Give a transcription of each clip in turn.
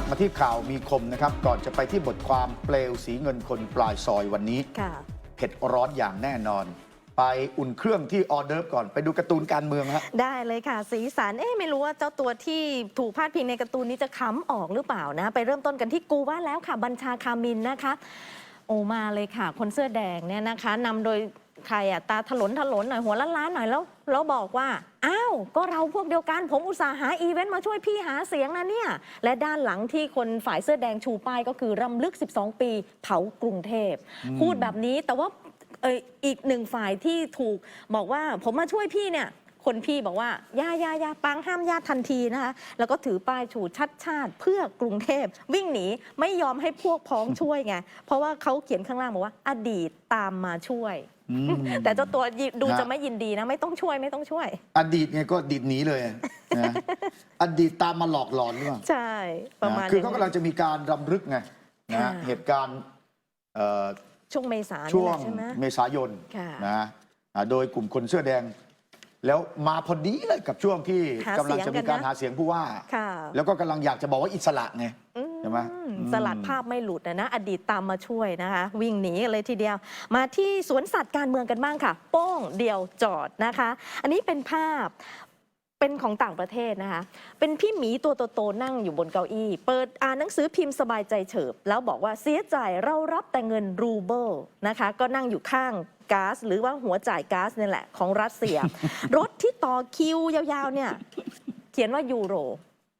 ลับมาที่ข่าวมีคมนะครับ ก่อนจะไปที่บทความเปลวสีเงินคนปลายซอยวันนี้ค่ะเผ็ดร้อนอย่างแน่นอน ไปอุ่นเครื่องที่ออเดิร์ฟก่อนไปดูการ์ตูนการเมืองฮะได้เลยค่ะ สีสันเอ๊ะไม่รู้ว่าเจ้าตัวที่ถูกพาดพิงในการ์ตูนนี้จะค้ำออกหรือเปล่านะ ไปเริ่มต้นกันที่กูว่าแล้วค่ะบัญชาคามินนะคะ โอมาเลยค่ะ คนเสื้อแดงเนี่ยนะคะนำโดย ใครอะตาถลนถลนหน่อยหัวล้านๆหน่อยแล้วแล้วบอกว่า อ้าว ก็เราพวกเดียวกัน ผมอุตส่าห์หาอีเวนต์มาช่วยพี่หาเสียงนะเนี่ย และด้านหลังที่คนฝ่ายเสื้อแดงชูป้ายก็คือรำลึก 12 ปีเผากรุงเทพอืมพูดแบบนี้แต่ว่าเอออีกหนึ่งฝ่ายที่ถูกบอกว่าผมมาช่วยพี่เนี่ย คนพี่บอกว่าอย่าอย่าอย่าปังห้ามญาติทันทีนะคะแล้วก็ถือป้ายชูชัดชาติเพื่อกรุงเทพ วิ่งหนีไม่ยอมให้พวกพ้องช่วยไงเพราะว่าเขาเขียนข้างล่างบอกว่าอดีตตามมาช่วยอืมแต่เจ้าตัวดูฮะจะไม่ยินดีนะ ไม่ต้องช่วยไม่ต้องช่วย อดีตเนี่ยก็ดีดหนีเลยนะอดีตตามมาหลอกหลอนหรือเปล่าใช่ประมาณนะคือเขาย่กำลังจะมีการรำลึกไงนะค่ะเหตุการณ์เอ่อช่วงเมษาช่วนี่งแหละใช่ไหมเมษายนค่ะนะอ่าโดยกลุ่มคนเสื้อแดง แล้วมาพอดีเลยกับช่วงที่หากำลังจะมีการเสียงกันนะ หาเสียงผู้ว่า ค่ะแล้วก็กำลังอยากจะบอกว่าอิสระไง อืใช่ไหมอือืม สลัดภาพไม่หลุดนะนะ อดีตตามมาช่วยนะคะ วิ่งหนีกันเลยทีเดียว มาที่สวนสัตว์การเมืองกันบ้างค่ะ โป้งเดียวจอดนะคะ อันนี้เป็นภาพ เป็นของต่างประเทศนะคะ เป็นพี่หมีตัวโตๆนั่งอยู่บนเก้าอี้ เปิดอ่านหนังสือพิมพ์สบายใจเฉิบ แล้วบอกว่าเสียใจเรารับแต่เงินรูเบิลนะคะ ก็นั่งอยู่ข้างก๊าซหรือว่าหัวจ่ายก๊าซนี่แหละของรัสเซีย รถที่ต่อคิวยาวๆเนี่ย เขียนว่ายูโร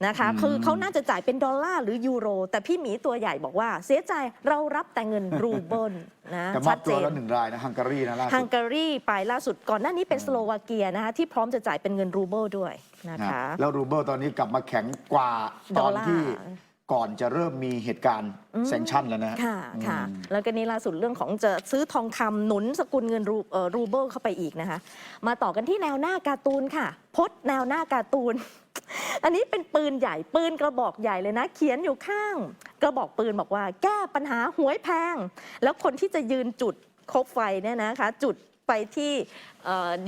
นะคะอืมคือเขาน่าจะจ่ายเป็นดอลลาร์หรือยูโร แต่พี่หมีตัวใหญ่บอกว่า เสียใจเรารับแต่เงินรูเบิลนะแต่มอชับดตัเจวนแล้วหนึ่งรายนะฮังการีนะล่าฮัสุงดการีไปล่าสุดก่อนหน้านี้เป็นสโลวาเกียนะคะที่พร้อมจะจ่ายเป็นเงินรูเบิลด้วยนะนะคะ แล้วรูเบิลตอนนี้กลับมาแข็งกว่าตดออลนลาร์ที่ก่อนจะเริ่มมีเหตุการณ์อืมแซงชั่นแล้วนะ ค่ะค่ะอืมแล้วก็นี่ล่าสุดเรื่องของจะซื้อทองคำหนุนสกุลเงินรูเอ่อรูเบิลเข้าไปอีกนะคะ มาต่อกันที่แนวหน้าการ์ตูนค่ะพดแนวหน้าการ์ตูน อันนี้เป็นปืนใหญ่ปืนกระบอกใหญ่เลยนะ เขียนอยู่ข้างกระบอกปืนบอกว่า แก้ปัญหาหวยแพง แล้วคนที่จะยืนจุดคบไฟเนี่ยนะคะ จุดไปที่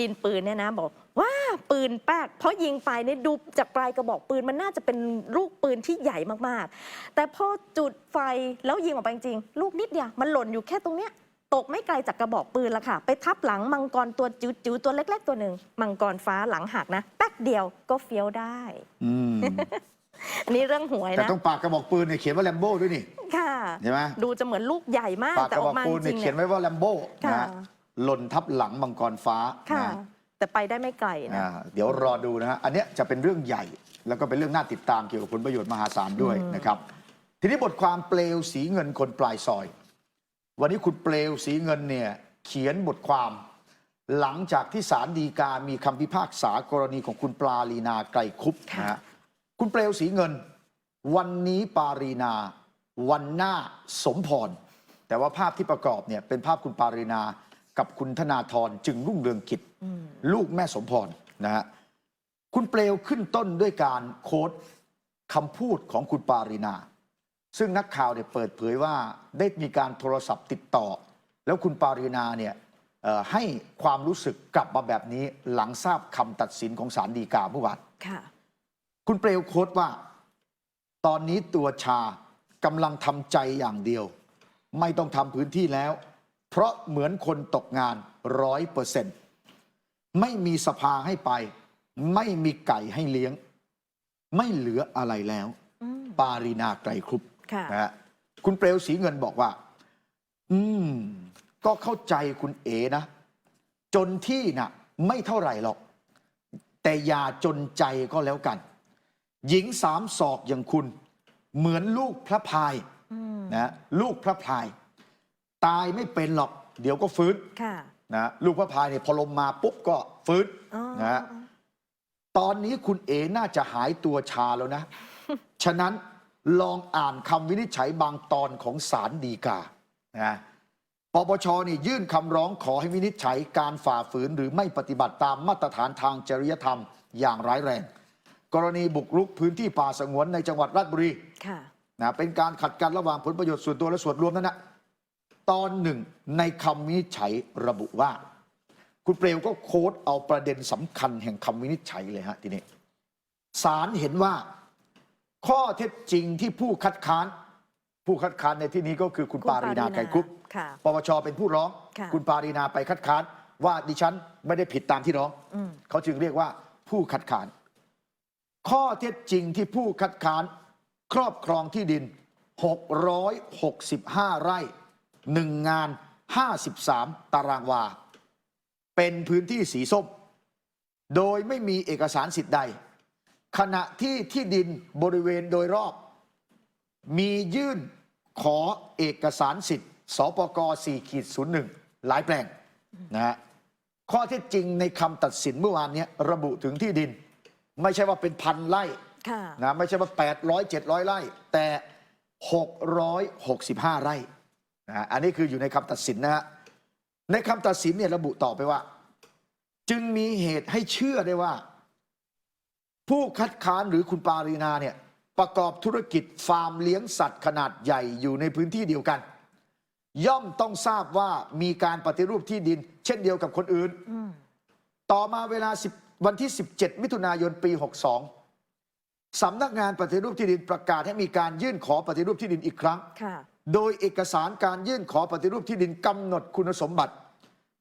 ดินปืนเนี่ยนะบอกว่าปืนแป๊กเพราะยิงไปเนี่ยดูจากปลายกระบอกปืนมันน่าจะเป็นลูกปืนที่ใหญ่มากๆ แต่พอจุดไฟแล้วยิงออกไปจริงๆลูกนิดเดียวมันหล่นอยู่แค่ตรงเนี้ย ตกไม่ไกลจากกระบอกปืนละค่ะ ไปทับหลังมังกรตัวจิ๋วๆตัวเล็ก ๆ ตัวหนึ่งมังกรฟ้าหลังหักนะ แป๊กเดียวก็เฟี้ยวได้ อืมอันนี้เรื่องหวยแต่นะ ต้องปากกระบอกปืนเนี่ยเขียนว่าแลมโบ้ด้วยนี่ ค่ะ ใช่ไหม ดูจะเหมือนลูกใหญ่มาก ปากแต่กระอบอกอกมาปืนจเนี่ยริงๆเขียนเนี่ย ไว้ว่าแลมโบ้ค่ะนะหล่นทับหลังมังกรฟ้าค่ะ นะแต่ไปได้ไม่ไกลนะ อ่าเดี๋ยวรอดูนะฮะอันเนี้ยจะเป็นเรื่องใหญ่ แล้วก็เป็นเรื่องน่าติดตามเกี่ยวกับผลประโยชน์มหาศาลด้วยอืมนะครับ ทีนี้บทความเปลวสีเงินคนปลายซอย วันนี้คุณเปลวสีเงินเนี่ยเขียนบทความ หลังจากที่ศาลฎีกามีคำพิพากษากรณีของคุณปลาลีนาไกรคุปนะฮะคุณเปลวสีเงิน วันนี้ปารีนา วันหน้าสมพร แต่ว่าภาพที่ประกอบเนี่ยเป็นภาพคุณปารีนากับคุณธนาธรจึงรุ่งเรืองกิจอืมลูกแม่สมพรนะฮะคุณเปลวขึ้นต้นด้วยการโค้ดคำพูดของคุณปารินา ซึ่งนักข่าวเนี่ยเปิดเผยว่าได้มีการโทรศัพท์ติดต่อ แล้วคุณปารินาเนี่ยเอ่อให้ความรู้สึกกลับมาแบบนี้หลังทราบคำตัดสินของศาลฎีกาเมื่อวานค่ะคุณเปลวโค้ดว่า ตอนนี้ตัวชากำลังทำใจอย่างเดียว ไม่ต้องทำพื้นที่แล้ว เพราะเหมือนคนตกงานร้อยเปอร์เซ็นต์ไม่มีสภาให้ไป ไม่มีไก่ให้เลี้ยง ไม่เหลืออะไรแล้วอืมปารีนาไกรครุปค่ะ นะฮะคุณเปลวสีเงินบอกว่า อืม ก็เข้าใจคุณเอนะ จนที่นะไม่เท่าไหร่หรอก แต่อย่าจนใจก็แล้วกัน หญิงสามศอกอย่างคุณ เหมือนลูกพระพายอืมนะลูกพระพาย ตายไม่เป็นหรอก เดี๋ยวก็ฟื้นค่ะนะลูกพระพายเนี่ยพอลมมาปุ๊บก็ฟื้นอ๋อนะฮะตอนนี้คุณเอน่าจะหายตัวชาแล้วนะ ฉะนั้น ลองอ่านคำวินิจฉัยบางตอนของศาลฎีกานะปปชนี่ยื่นคำร้องขอให้วินิจฉัยการฝ่าฝืนหรือไม่ปฏิบัติตามมาตรฐานทางจริยธรรมอย่างร้ายแรง กรณีบุกรุกพื้นที่ป่าสงวนในจังหวัดราชบุรีค่ะนะเป็นการขัดกันระหว่างผลประโยชน์ส่วนตัวและส่วนรวมนั่นนะตอนหนึ่งในคำวินิจฉัยระบุว่า คุณเปลวก็โค้ดเอาประเด็นสำคัญแห่งคำวินิจฉัยเลยฮะทีนี้ศาลเห็นว่า ข้อเท็จจริงที่ผู้คัดค้าน ผู้คัดค้านในที่นี้ก็คือคุณคุณปารีนาไกรคุปค่ะปปชเป็นผู้ร้อง ค่ะณปารีนาไปคัดค้านว่าดิฉันไม่ได้ผิดตามที่ร้อง อืม เขาจึงเรียกว่าผู้คัดค้าน ข้อเท็จจริงที่ผู้คัดค้าน ครอบครองที่ดิน 665 ไร่หนึ่งงาน 53 ตารางวา เป็นพื้นที่สีส้ม โดยไม่มีเอกสารสิทธิ์ใด ขณะที่ที่ดินบริเวณโดยรอบ มียื่นขอเอกสารสิทธิ์สปก4ขีด01 หลายแปลงนะฮะข้อเท็จจริงในคำตัดสินเมื่อวานเนี้ระบุถึงที่ดิน ไม่ใช่ว่าเป็นพันไร่ค่ะนะไม่ใช่ว่า 800 700 ไร่ แต่ 665 ไร่นะฮะอันนี้คืออยู่ในคำตัดสินนะฮะในคำตัดสินเนี่ยระบุต่อไปว่า จึงมีเหตุให้เชื่อได้ว่า ผู้คัดค้านหรือคุณปารีนาเนี่ยประกอบธุรกิจฟาร์มเลี้ยงสัตว์ขนาดใหญ่อยู่ในพื้นที่เดียวกัน ย่อมต้องทราบว่ามีการปฏิรูปที่ดิน เช่นเดียวกับคนอื่นอืมต่อมาเวลา10วันที่ 17 มิถุนายนปี 62สำนักงานปฏิรูปที่ดินประกาศให้มีการยื่นขอปฏิรูปที่ดินอีกครั้งค่ะโดยเอกสารการยื่นขอปฏิรูปที่ดินกำหนดคุณสมบัติ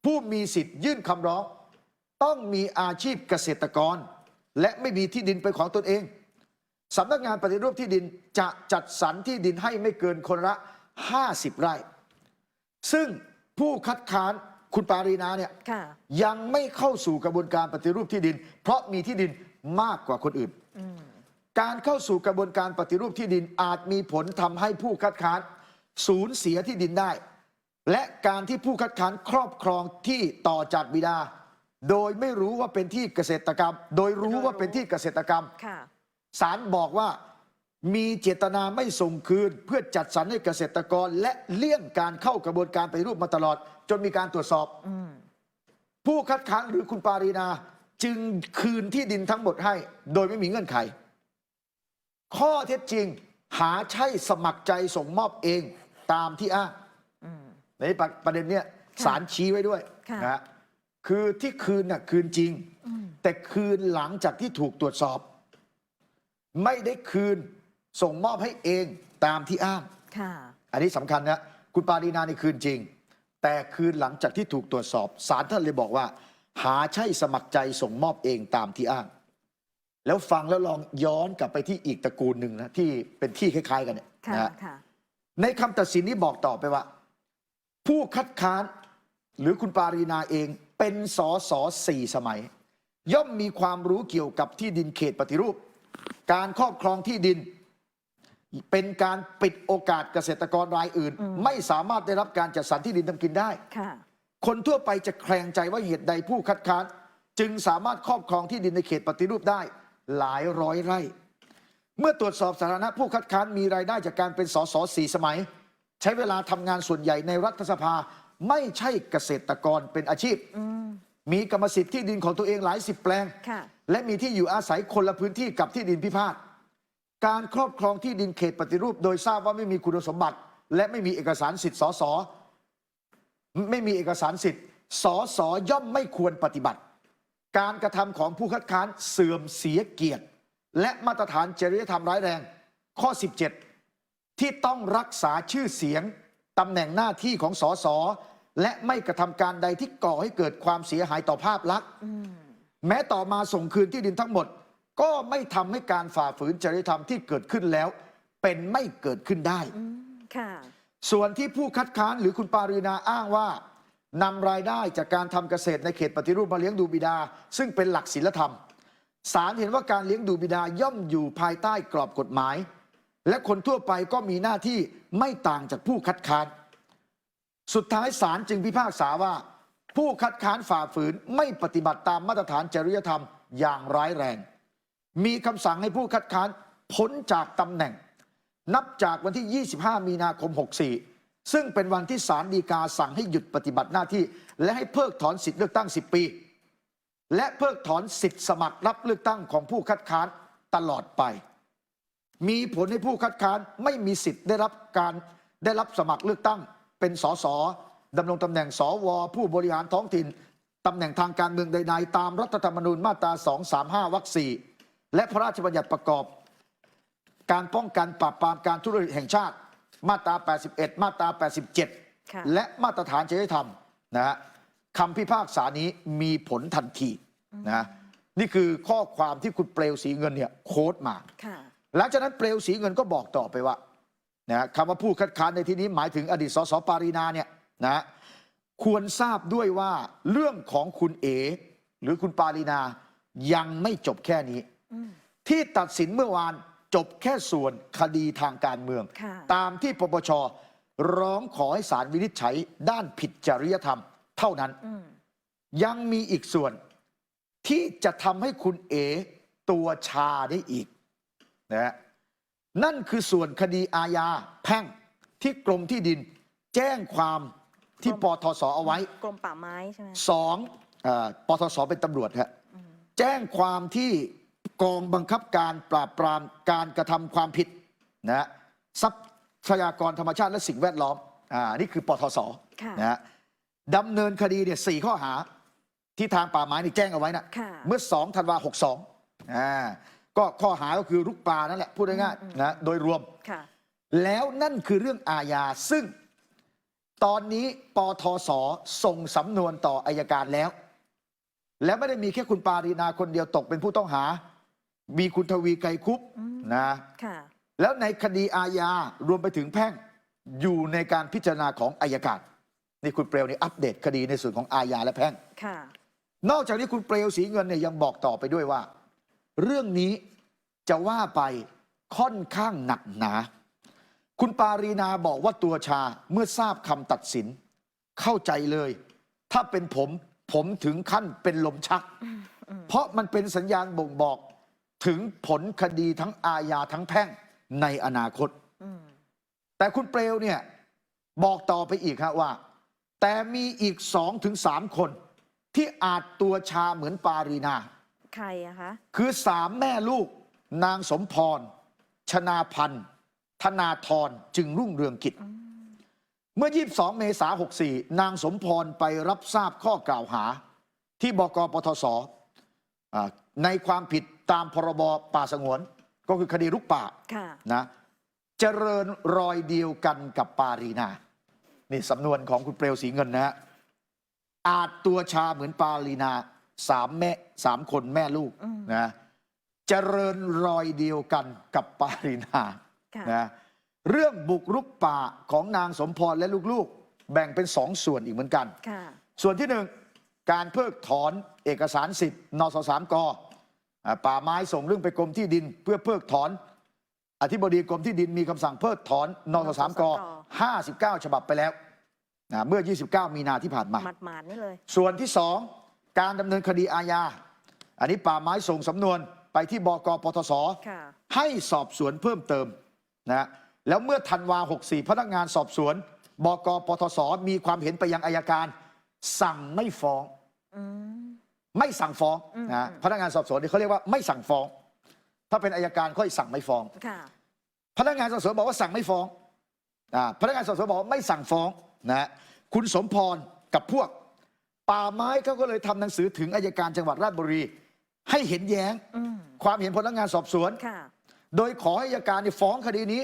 ผู้มีสิทธิ์ยื่นคำร้อง ต้องมีอาชีพเกษตรกร และไม่มีที่ดินเป็นของตนเองสำนักงานปฏิรูปที่ดินจะจัดสรรที่ดินให้ไม่เกินคนละ 50 ไร่ ซึ่งผู้คัดค้านคุณปารีนาเนี่ยค่ะยังไม่เข้าสู่กระบวนการปฏิรูปที่ดิน เพราะมีที่ดินมากกว่าคนอื่นอืมการเข้าสู่กระบวนการปฏิรูปที่ดินอาจมีผลทำให้ผู้คัดค้านสูญเสียที่ดินได้ และการที่ผู้คัดค้านครอบครองที่ต่อจากบิดา โดยไม่รู้ว่าเป็นที่เกษตรกรรม โดยรู้ว่าเป็นที่เกษตรกรรมค่ะ ศาลบอกว่ามีเจตนาไม่ส่งคืน เพื่อจัดสรรให้เกษตรกร และเลี่ยงการเข้ากระบวนการปฏิรูปมาตลอด จนมีการตรวจสอบ อืม ผู้คัดค้านหรือคุณปารีนาจึงคืนที่ดินทั้งหมดให้ โดยไม่มีเงื่อนไข ข้อเท็จจริง หาใช่สมัครใจส่งมอบเองตามที่อ้างอืม ในประประเด็นเนี้ยค่ะศาลชี้ไว้ด้วยค่ะ นะฮะ คือที่คืนน่ะคืนจริงอืมแต่คืนหลังจากที่ถูกตรวจสอบ ไม่ได้คืนส่งมอบให้เองตามที่อ้างค่ะอันนี้สำคัญนะคุณปารีนานี่คืนจริง แต่คืนหลังจากที่ถูกตรวจสอบศาลท่านเลยบอกว่า หาใช่สมัครใจส่งมอบเองตามที่อ้าง แล้วฟังแล้วลองย้อนกลับไปที่อีกตระกูลหนึ่งนะที่เป็นที่คล้ายๆ กันเนี่ยค่ะนะฮะค่ะในคำตัดสินนี้บอกต่อไปว่า ผู้คัดค้านหรือคุณปารีนาเอง เป็นสอสอสี่สมัย ย่อมมีความรู้เกี่ยวกับที่ดินเขตปฏิรูป การครอบครองที่ดิน เป็นการปิดโอกาสเกษตรกรรายอื่นอืมไม่สามารถได้รับการจัดสรรที่ดินทำกินได้ค่ะคนทั่วไปจะแคลงใจว่าเหตุใดผู้คัดค้าน จึงสามารถครอบครองที่ดินในเขตปฏิรูปได้ หลายร้อยไร่ เมื่อตรวจสอบสถานะผู้คัดค้านมีรายได้จากการเป็นสสสี่สมัย ใช้เวลาทำงานส่วนใหญ่ในรัฐสภา ไม่ใช่เกษตรกรเป็นอาชีพอืมมีกรรมสิทธิ์ที่ดินของตัวเองหลายสิบแปลงค่ะและมีที่อยู่อาศัยคนละพื้นที่กับที่ดินพิพาทการครอบครองที่ดินเขตปฏิรูป โดยทราบว่าไม่มีคุณสมบัติ และไม่มีเอกสารสิทธิ์สสไม่มีเอกสารสิทธิ์สสย่อมไม่ควรปฏิบัติ การกระทำของผู้คัดค้านเสื่อมเสียเกียรติ และมาตรฐานจริยธรรมร้ายแรง ข้อ 17 ที่ต้องรักษาชื่อเสียงตำแหน่งหน้าที่ของสส และไม่กระทำการใดที่ก่อให้เกิดความเสียหายต่อภาพลักษณ์อืมแม้ต่อมาส่งคืนที่ดินทั้งหมด ก็ไม่ทำให้การฝ่าฝืนจริยธรรมที่เกิดขึ้นแล้ว เป็นไม่เกิดขึ้นได้อืมค่ะส่วนที่ผู้คัดค้านหรือคุณปารีนาอ้างว่านำรายได้จากการทำเกษตรในเขตปฏิรูปมาเลี้ยงดูบิดา ซึ่งเป็นหลักศีลธรรมศาลเห็นว่าการเลี้ยงดูบิดาย่อมอยู่ภายใต้กรอบกฎหมาย และคนทั่วไปก็มีหน้าที่ไม่ต่างจากผู้คัดค้าน สุดท้ายศาลจึงพิพากษาว่า ผู้คัดค้านฝ่าฝืนไม่ปฏิบัติตามมาตรฐานจริยธรรมอย่างร้ายแรง มีคำสั่งให้ผู้คัดค้านพ้นจากตำแหน่ง นับจากวันที่ 25 มีนาคม 64 ซึ่งเป็นวันที่ศาลฎีกาสั่งให้หยุดปฏิบัติหน้าที่ และให้เพิกถอนสิทธิเลือกตั้ง 10 ปี และเพิกถอนสิทธิสมัครรับเลือกตั้งของผู้คัดค้านตลอดไป มีผลให้ผู้คัดค้านไม่มีสิทธิ์ได้รับการได้รับสมัครเลือกตั้ง เป็นสสดำรงตำแหน่งสวผู้บริหารท้องถิ่นตำแหน่งทางการเมืองใดๆ ตามรัฐธรรมนูญมาตรา 235 วรรค 4 และพระราชบัญญัติประกอบ การป้องกันปราบปรามการทุจริตแห่งชาติ มาตรา 81 มาตราค่ะ87 และมาตรฐานจริยธรรมนะฮะคำพิพากษานี้มีผลทันทีนะนี่คือข้อความที่คุณเปลวสีเงินเนี่ยโค้ดมาค่ะหลังจากนั้นเปลวสีเงินก็บอกต่อไปว่า นะคำว่าผู้คัดค้านในที่นี้หมายถึงอดีตสสปารีนาเนี่ยนะควรทราบด้วยว่าเรื่องของคุณเอ หรือคุณปารีนายังไม่จบแค่นี้อืมที่ตัดสินเมื่อวานจบแค่ส่วนคดีทางการเมืองค่ะตามที่ปปชร้องขอให้ศาลวินิจฉัยด้านผิดจริยธรรม เท่านั้นอืมยังมีอีกส่วนที่จะทำให้คุณเอ ตัวชาได้อีกนะฮะ นั่นคือส่วนคดีอาญาแพ่งที่กรมที่ดิน แจ้งความที่ปทศเอาไว้กรมป่าไม้ใช่ไหมสองเออปทศเป็นตำรวจฮะแจ้งความที่กองบังคับการปราบปรามการกระทำความผิดนะฮะทรัพยากรธรรมชาติและสิ่งแวดล้อมอ่านี่คือปทศค่ะนะฮะดำเนินคดีเนี่ยสี่ข้อหาที่ทางป่าไม้นี่แจ้งเอาไว้นะค่ะ เมื่อ 2 ธันวาหกสองอ่า ก็ข้อหาก็คือลุกป่านั่นแหละพูดง่ายๆนะโดยรวม ค่ะ แล้วนั่นคือเรื่องอาญาซึ่ง ตอนนี้ปทศส่งสำนวนต่ออายการแล้ว แล้วไม่ได้มีแค่คุณปารีนาคนเดียวตกเป็นผู้ต้องหา มีคุณทวีไกรคุปอืม นะ ค่ะ แล้วในคดีอาญารวมไปถึงแพ่งอยู่ในการพิจารณาของอายการนี่คุณเปลวนี่อัปเดตคดีในส่วนของอาญาและแพ่ง ค่ะ นอกจากนี้คุณเปลวสีเงินเนี่ยยังบอกต่อไปด้วยว่า เรื่องนี้จะว่าไปค่อนข้างหนักหนา คุณปารีนาบอกว่าตัวชาเมื่อทราบคำตัดสิน เข้าใจเลย ถ้าเป็นผมผมถึงขั้นเป็นลมชัก เพราะมันเป็นสัญญาณบ่งบอกถึงผลคดีทั้งอาญาทั้งแพ่งในอนาคต แต่คุณเปลวเนี่ยบอกต่อไปอีกฮะว่า แต่มีอีกสองถึงสามคน ที่อาจตัวชาเหมือนปารีนา ใครอะคะ คือสามแม่ลูก นางสมพร ชนาพันธ์ ธนาธรจึงรุ่งเรืองกิจ เมื่อ 22 เมษายน64 นางสมพรไปรับทราบข้อกล่าวหา ที่บกปทศอ่าในความผิดตามพรบป่าสงวน ก็คือคดีลุกป่าค่ะนะเจริญรอยเดียวกันกับปารีนา นี่สำนวนของคุณเปลวสีเงินนะฮะอาจตัวชาเหมือนปารีนา สามแม่สามคนแม่ลูกอืมนะเจริญรอยเดียวกันกับปารีนาค่ะนะเรื่องบุกรุกป่าของนางสมพรและลูกๆ แบ่งเป็นสองส่วนอีกเหมือนกันค่ะส่วนที่หนึ่งการเพิกถอนเอกสารสิทธิ์นสสามกอ่าป่าไม้ส่งเรื่องไปกรมที่ดิน เพื่อเพิกถอน อธิบดีกรมที่ดินมีคำสั่งเพิกถอนนสสามก59 ฉบับไปแล้วนะเมื่อ 29 มีนาที่ผ่านมาหมัดหมาดๆนี่เลย ส่วนที่สอง การดำเนินคดีอาญา อันนี้ป่าไม้ส่งสำนวนไปที่บกปทศค่ะให้สอบสวนเพิ่มเติมนะแล้วเมื่อธันวา 64 พนักงานสอบสวน บกปทศมีความเห็นไปยังอายการ สั่งไม่ฟ้องอืมไม่สั่งฟ้องอืมนะอืมพนักงานสอบสวนเนี่ยเขาเรียกว่าไม่สั่งฟ้อง ถ้าเป็นอายการค่อยสั่งไม่ฟ้องค่ะพนักงานสอบสวนบอกว่าสั่งไม่ฟ้องอ่าพนักงานสอบสวนบอกว่าไม่สั่งฟ้องนะคุณสมพรกับพวก ป่าไม้เขาก็เลยทำหนังสือถึงอายการจังหวัดราชบุรี ให้เห็นแย้งอืมความเห็นพนักงานสอบสวนค่ะโดยขอให้อัยการเนี่ยฟ้องคดีนี้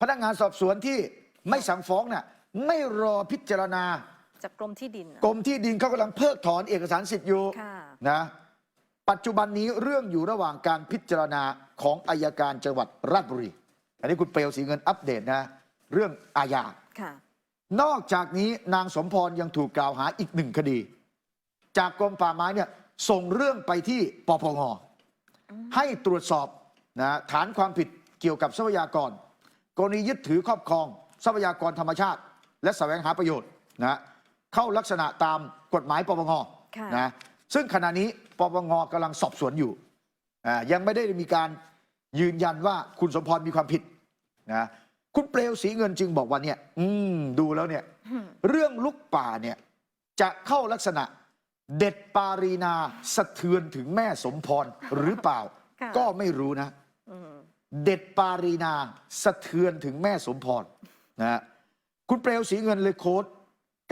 พนักงานสอบสวนที่ไม่สั่งฟ้องน่ะไม่รอพิจารณาจากกรมที่ดินอะกรมที่ดินเขากำลังเพิกถอนเอกสารสิทธิ์อยู่ค่ะนะปัจจุบันนี้เรื่องอยู่ระหว่างการพิจารณาของอายการจังหวัดราชบุรี อันนี้คุณเปลวสีเงินอัปเดตนะ เรื่องอาญาค่ะ นอกจากนี้นางสมพรยังถูกกล่าวหาอีกหนึ่งคดี จากกรมป่าไม้เนี่ยส่งเรื่องไปที่ปปงให้ตรวจสอบนะฐานความผิดเกี่ยวกับทรัพยากร กรณียึดถือครอบครอง ทรัพยากรธรรมชาติ และแสวงหาประโยชน์นะเข้าลักษณะตามกฎหมายปปงค่ะนะซึ่งขณะนี้ปปงกำลังสอบสวนอยู่อ่ายังไม่ได้มีการยืนยันว่าคุณสมพรมีความผิดนะ คุณเปลวสีเงินจึงบอกว่าเนี่ย อืม ดูแล้วเนี่ยอืมเรื่องลุกป่าเนี่ย จะเข้าลักษณะ เด็ดปารีนาสะเทือนถึงแม่สมพรหรือเปล่าค่ะก็ไม่รู้นะอืมเด็ดปารีนาสะเทือนถึงแม่สมพรนะฮะคุณเปลวสีเงินเลยโค้ด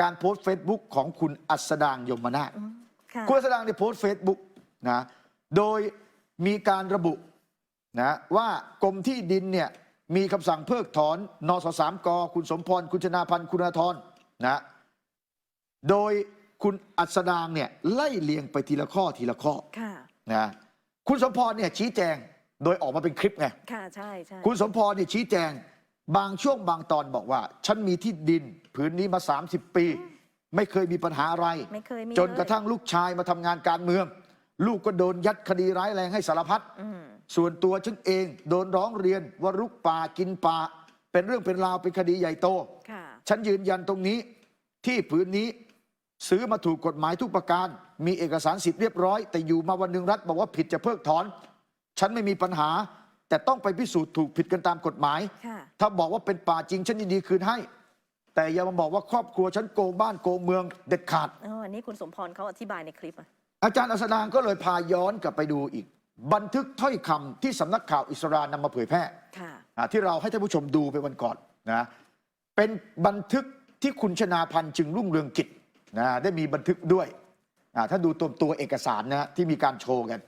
การโพสต์เฟซบุ๊กของคุณอัสดางยมนาถอืมค่ะคุณอัสดางได้โพสต์เฟซบุ๊กนะโดยมีการระบุนะว่ากรมที่ดินเนี่ย มีคำสั่งเพิกถอนนสสามกคุณสมพรคุณชนาพันธ์คุณอาธรนะโดยคุณอัศดางเนี่ยไล่เลียงไปทีละข้อทีละข้อค่ะนะคุณสมพรเนี่ยชี้แจงโดยออกมาเป็นคลิปไงค่ะใช่ใช่คุณสมพรเนี่ยชี้แจงบางช่วงบางตอนบอกว่า ฉันมีที่ดินผืนนี้มา 30 ปี ไม่เคยมีปัญหาอะไรไม่เคยมีจนกระเลยทั่งลูกชายมาทำงานการเมือง ลูกก็โดนยัดคดีร้ายแรงให้สารพัดอืม ส่วนตัวฉันเองโดนร้องเรียนว่ารุกป่ากินป่า เป็นเรื่องเป็นราวเป็นคดีใหญ่โตค่ะฉันยืนยันตรงนี้ที่ผืนนี้ซื้อมาถูกกฎหมายทุกประการ มีเอกสารสิทธิ์เรียบร้อย แต่อยู่มาวันหนึ่งรัฐบอกว่าผิดจะเพิกถอน ฉันไม่มีปัญหา แต่ต้องไปพิสูจน์ถูกผิดกันตามกฎหมายค่ะถ้าบอกว่าเป็นป่าจริงฉันยินดีคืนให้ แต่อย่ามาบอกว่าครอบครัวฉันโกงบ้านโกงเมืองเด็ดขาดเอออันนี้คุณสมพรเขาอธิบายในคลิปอะอาจารย์อัสดางก็เลยพาย้อนกลับไปดูอีก บันทึกถ้อยคำที่สำนักข่าวอิสรานำมาเผยแพร่ค่ะอ่าที่เราให้ท่านผู้ชมดูไปวันก่อนนะเป็นบันทึกที่คุณชนาพันธ์จึงรุ่งเรืองกิจนะได้มีบันทึกด้วยอ่าถ้าดูตัวตัวเอกสารนะฮะที่มีการโชว์กัน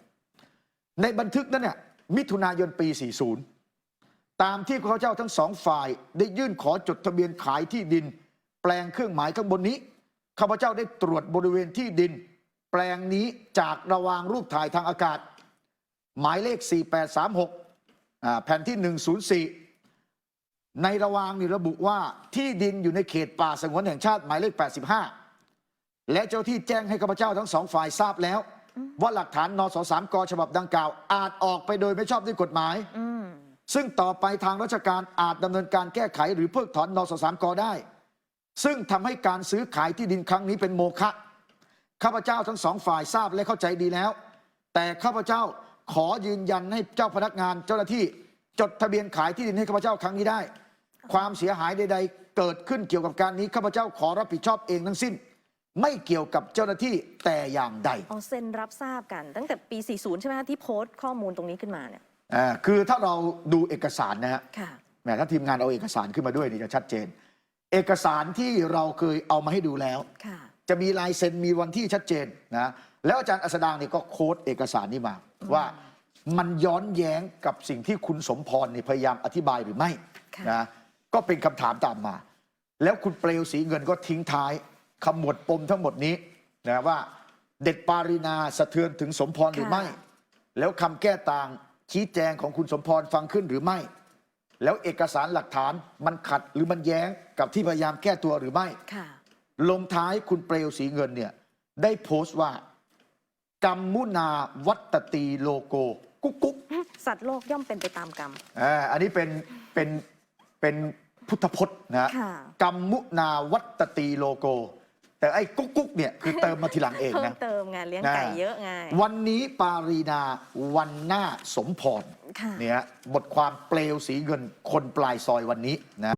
ในบันทึกนั้นเนี่ยมิถุนายนปี 40 ตามที่ข้าพเจ้าทั้งสองฝ่ายได้ยื่นขอจดทะเบียนขายที่ดิน แปลงเครื่องหมายข้างบนนี้ข้าพเจ้าได้ตรวจบริเวณที่ดิน แปลงนี้จากระวางรูปถ่ายทางอากาศ หมายเลข 4836อ่าแผ่นที่ 104 ในระวางนี่ระบุว่าที่ดินอยู่ในเขตป่าสงวนแห่งชาติหมายเลข 85 และเจ้าที่แจ้งให้ข้าพเจ้าทั้งสองฝ่ายทราบแล้ว ว่าหลักฐานนสสามกฉบับดังกล่าว อาจออกไปโดยไม่ชอบด้วยกฎหมายอืมซึ่งต่อไปทางราชการอาจดำเนินการแก้ไขหรือเพิกถอนนสสามกได้ ซึ่งทำให้การซื้อขายที่ดินครั้งนี้เป็นโมฆะข้าพเจ้าทั้งสองฝ่ายทราบและเข้าใจดีแล้ว แต่ข้าพเจ้า ขอยืนยันให้เจ้าพนักงานเจ้าหน้าที่จดทะเบียนขายที่ดินให้ข้าพเจ้าครั้งนี้ได้ ความเสียหายใด ๆ เกิดขึ้นเกี่ยวกับการนี้ข้าพเจ้าขอรับผิดชอบเองทั้งสิ้น ไม่เกี่ยวกับเจ้าหน้าที่แต่อย่างใดเอาเซ็นรับทราบกัน ตั้งแต่ปี 40 ใช่ไหมคะที่โพสต์ข้อมูลตรงนี้ขึ้นมาเนี่ยอ่าคือถ้าเราดูเอกสารนะฮะค่ะ แหมถ้าทีมงานเอาเอกสารขึ้นมาด้วยนี่จะชัดเจน เอกสารที่เราเคยเอามาให้ดูแล้ว ค่ะ จะมีลายเซ็นมีวันที่ชัดเจนนะแล้วอาจารย์อัสดางนี่ก็โค้ดเอกสารนี้มา ว่ามันย้อนแย้งกับสิ่งที่คุณสมพรเนี่ยพยายามอธิบายหรือไม่ค่ะนะก็เป็นคำถามตามมา แล้วคุณเปลวสีเงินก็ทิ้งท้ายขมวดปมทั้งหมดนี้นะว่าเด็ดปารินาสะเทือนถึงสมพรหรือไม่ แล้วคำแก้ต่างชี้แจงของคุณสมพรฟังขึ้นหรือไม่ แล้วเอกสารหลักฐานมันขัดหรือมันแย้งกับที่พยายามแก้ตัวหรือไม่ค่ะลงท้ายคุณเปลวสีเงินเนี่ยได้โพสต์ว่า กัมมุนาวัตตีโลโก กุ๊กกุ๊กสัตว์โลกย่อมเป็นไปตามกรรม อ่าอันนี้เป็นเป็นเป็นพุทธพจน์นะฮะค่ะ กัมมุนาวัตตีโลโก แต่ไอ้กุ๊กกุ๊กเนี่ยคือเติมมาทีหลังเองเพิ่มนะ เติมไงเลี้ยงนะไก่เยอะไง วันนี้ปารีนาวันหน้าสมพรค่ะ เนี่ยบทความเปลวสีเงินคนปลายซอยวันนี้นะ